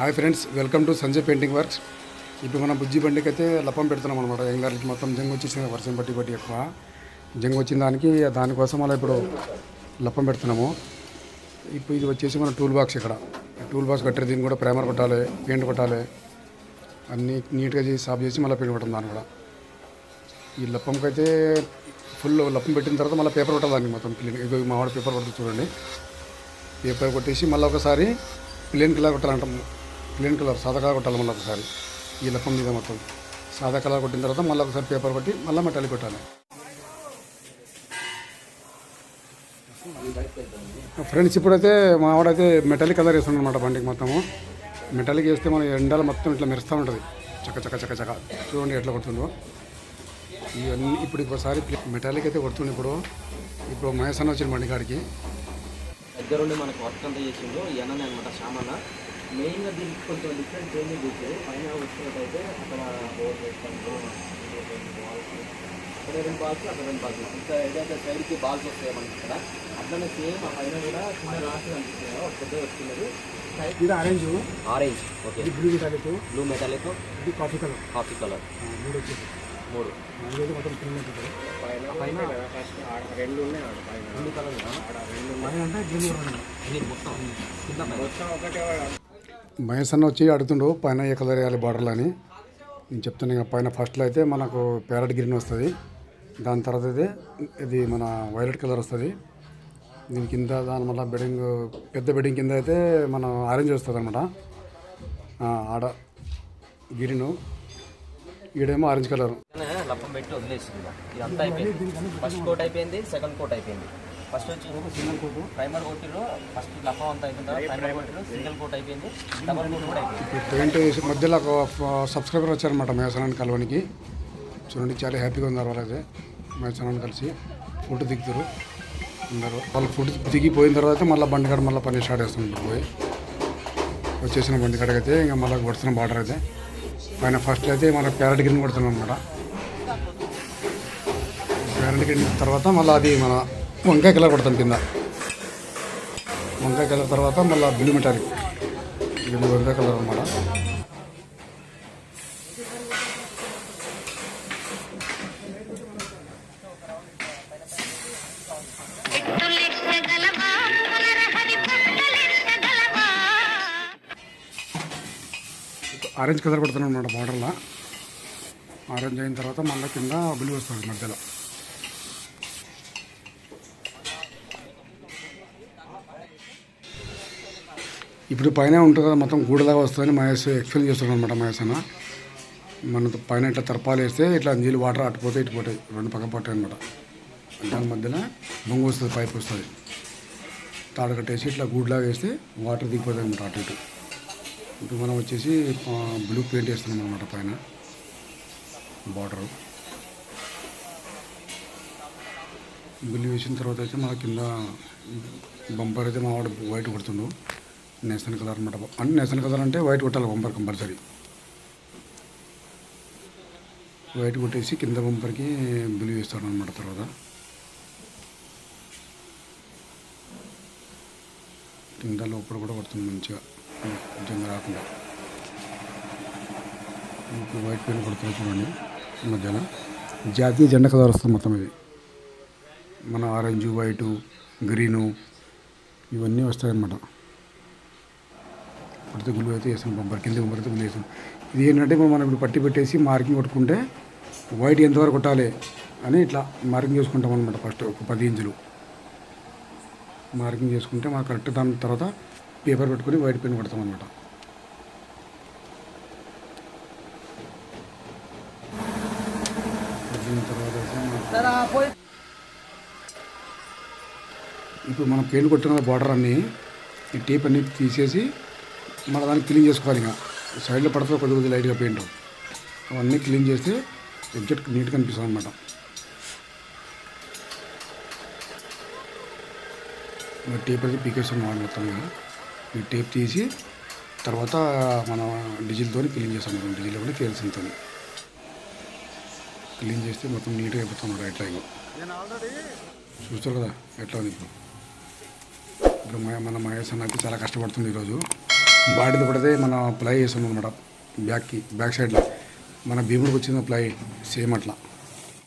Hi friends welcome to Sanjay painting works. ఇప్పుడు మనం బుజ్జి బండికి అయితే లప్పం పెడుతున్నాం అనమాట ఎంగారికి మొత్తం జంగ్ వచ్చేసింది వర్షం పట్టి పట్టి ఎక్కువ. జంగ్ వచ్చిన దానికి దానికోసం అలా ఇప్పుడు లప్పం పెడుతున్నాము. ఇప్పుడు ఇది వచ్చేసి మన టూల్ బాక్స్ ఇక్కడ. టూల్ బాక్స్ కట్టారు దీన్ని కూడా ప్రైమర్ కొట్టాలి పెయింట్ కొట్టాలి. అన్నీ నీట్గా చేసి సాఫ్ చేసి మళ్ళీ పెయింట్ కొట్టడం దాన్ని కూడా. ఈ లప్పంకి అయితే ఫుల్ లప్పం పెట్టిన తర్వాత మళ్ళీ పేపర్ కొట్టాలి దానికి మొత్తం. క్లీన్ ఇగో మా వాడు పేపర్ కొడుతుంది చూడండి. పేపర్ కొట్టేసి మళ్ళీ ఒకసారి ప్లేన్ కిలా కొట్టాలంటాం. ప్లేన్ కలర్ సాదా కలర్ కొట్టాలి మళ్ళీ ఒకసారి. ఈ లప్పం మీద మొత్తం. సాదా కలర్ కొట్టిన తర్వాత మళ్ళీ ఒకసారి పేపర్ కొట్టి మళ్ళీ మెటాలిక్ కొట్టాలి. ఫ్రెండ్స్ ఇప్పుడైతే మా ఆవిడైతే మెటాలిక్ కలర్ వేస్తుండ అనమాట బండికి మొత్తము. మెటాలిక్ వేస్తే మన ఎండలు మొత్తం ఇట్లా మెరుస్తూ ఉంటుంది. చక్క చక్క చక్క చక్క చూడండి ఎట్లా కొడుతుందో. ఇవన్నీ ఇప్పుడు ఒకసారి మెటాలిక్ అయితే కొడుతుండే ఇప్పుడు. ఇప్పుడు మహేష్ అన్న వచ్చిన బండి కాడికి. దగ్గరుండి మనకు వర్క్ అంతా చేసిండు. ఈ అన్ననే అనమాట శ్యామన్న. మెయిన్గా దీనికి కొంచెం డిఫరెంట్ చేంజెస్ చేశారు పైన వచ్చినట్టయితే అక్కడ బోర్ వేస్తాను అక్కడ రెండు బాల్స్ అక్కడ రెండు బాల్స్ ఇంకా ఏదైతే సైడ్కి బాల్స్ వస్తాయో మనకి ఇక్కడ అట్లనే సేమ్ ఆ పైన కూడా చిన్న రాసి అనిపిస్తున్నాయో ఒక పెద్ద వచ్చినది ఇది ఆరెంజ్ ఆరెంజ్ ఓకే ఇది బ్లూ మెటాలిక్ బ్లూ మెటాలిక్ ఇది కాఫీ కలర్ కాఫీ కలర్ మూడు వచ్చేసి మూడు నాలుగైదు మొత్తం క్లీన్ పైన రెండు ఉన్నాయి రెండు కలర్ పైన అంటే గ్రీన్ ఇది మొత్తం కింద పైన. మహేష్ అన్న వచ్చి అడుగుతుండు పైన ఏ కలర్ వేయాలి బార్డర్లు అని. నేను చెప్తాను ఇక పైన ఫస్ట్లో అయితే మనకు ప్యారెట్ గ్రీన్ వస్తుంది. దాని తర్వాత అయితే ఇది మన వైలెట్ కలర్ వస్తుంది. దీని కింద దాని మళ్ళీ బెడ్డింగ్ పెద్ద బెడ్డింగ్ కింద అయితే మన ఆరెంజ్ వస్తుంది అనమాట ఆడ గ్రీను ఈడేమో ఆరెంజ్ కలర్ లప్పం పెట్టి వదిలేసింది. ఇదంతా అయిపోయింది. ఫస్ట్ కోట్ అయిపోయింది సెకండ్ కోట్ అయిపోయింది. ఫస్ట్ వచ్చి సింగిల్ కోట్ ప్రైమర్ కొట్టిరు ఫస్ట్ లప్పం అంతా అయిపోయిన తర్వాత ప్రైమర్ కొట్టిరు సింగిల్ కోట్ అయిపోయింది. డబల్ కోట్ కూడా అయిపోయింది. పెయింట్ వేసి మధ్యలో ఒక సబ్స్క్రైబర్ వచ్చారనమాట మహేసనాన్ని కలవనికి. చూడండి చాలా హ్యాపీగా ఉన్నారు వాళ్ళైతే. మహేసనాన్ని కలిసి ఫోటో దిగుతారు. అందరూ వాళ్ళు ఫోటో దిగిపోయిన తర్వాత మళ్ళీ బండి కాడ మళ్ళీ పని స్టార్ట్ చేస్తున్నారు పోయి. వచ్చేసిన బండి కాడకి అయితే ఇంకా మళ్ళీ కొడుతున్నాం బార్డర్ అయితే. పైన ఫస్ట్ అయితే మన ప్యారెట్ గ్రీన్ కొడుతున్నాం అనమాట ప్యారెట్ గ్రీన్ తర్వాత మళ్ళీ అది మన వంకాయ కలర్ కొడతాం కింద. వంకాయ కలర్ తర్వాత మళ్ళీ బ్లూ మిఠాయి ఇది వంకాయ కలర్ అనమాట ఆరెంజ్ కలర్ కొడుతున్నాం అనమాట బార్డర్లో. ఆరెంజ్ అయిన తర్వాత మళ్ళీ కింద బ్లూ వస్తుంది మధ్యలో. ఇప్పుడు పైన ఉంటుంది కదా మొత్తం గూడలాగా వస్తుందని మహేష్ ఎక్స్ప్లెయిన్ చేస్తున్నాడు అనమాట మహేష్ అన్న. మన పైన ఇట్లా తర్పాలు వేస్తే ఇట్లా నీళ్ళు వాటర్ అటుపోతే ఇటు పోతాయి రెండు పక్క పోతాయి అనమాట దాని మధ్యలో బొంగు వస్తుంది పైప్ వస్తుంది. తాడు కట్టేసి ఇట్లా గూడ్లాగా వేస్తే వాటర్ దిగిపోతాయి అనమాట అటు ఇటు. ఇప్పుడు మనం వచ్చేసి బ్లూ పెయింట్ వేస్తున్నాం అనమాట పైన. బార్డరు. బ్లూ వేసిన తర్వాత అయితే మన కింద బంపర్ అయితే మా వాడు వైట్ కొడుతుండు. నేషన్ కలర్ అనమాట అంటే నేసన్ కలర్ అంటే వైట్ కొట్టాలి బంపర్ కంపల్సరీ వైట్ కొట్టేసి కింద బంపర్కి బ్లూ వేస్తాడు అనమాట తర్వాత. కింద లోపల కూడా కొడుతుంది మంచిగా. నిజంగా రాకుండా. ఇప్పుడు వైట్ పెయింట్ కొడుతుంది చూడండి. ఈ జాతీయ జెండా కలర్ వస్తుంది మొత్తం ఇది. మన ఆరెంజ్ వైటు గ్రీను ఇవన్నీ వస్తాయన్నమాట. పడితే గుళ్ళు అయితే వేస్తాం బంపర్ కింద బంపర్ అయితే గుళ్ళు వేస్తాం ఇది ఏంటంటే మనం ఇప్పుడు పట్టి పెట్టేసి మార్కింగ్ కొట్టుకుంటే వైట్ ఎంతవరకు కొట్టాలి అని ఇట్లా మార్కింగ్ చేసుకుంటాం అనమాట ఫస్ట్ ఒక పది ఇంచులు. మార్కింగ్ చేసుకుంటే మనం కరెక్ట్ దాని తర్వాత పేపర్ పెట్టుకొని వైట్ పెన్ కొడతాం అనమాట ఇప్పుడు మనం పెయింట్ కొట్టిన బార్డర్ అన్నీ ఈ టేప్ అన్ని తీసేసి మన దాన్ని క్లీన్ చేసుకోవాలి ఇంకా. సైడ్లో పడుతుంది కొద్ది కొద్ది లైట్గా పెయింట్. అవన్నీ క్లీన్ చేస్తే ఎగ్జాక్ట్ నీట్గా అనిపిస్తుంది అనమాట టేప్ అయితే పీకేస్తాం వాడు మొత్తం. ఈ టేప్ తీసి తర్వాత మనం డిజిల్తో క్లీన్ చేస్తాం మనం. డిజిల్ కూడా కేల్సింతో క్లీన్ చేస్తే మొత్తం నీట్గా అయిపోతాం ఎట్లా ఇగో చూస్తారు కదా ఎట్లా ఉంది. ఇప్పుడు ఇప్పుడు మన మహేష్ అయితే చాలా కష్టపడుతుంది ఈరోజు. బాడీది కూడా మనం మన ప్లై వేసాం అనమాట బ్యాక్కి బ్యాక్ సైడ్లో మన భీముడికి వచ్చిన ప్లై సేమ్ అట్లా.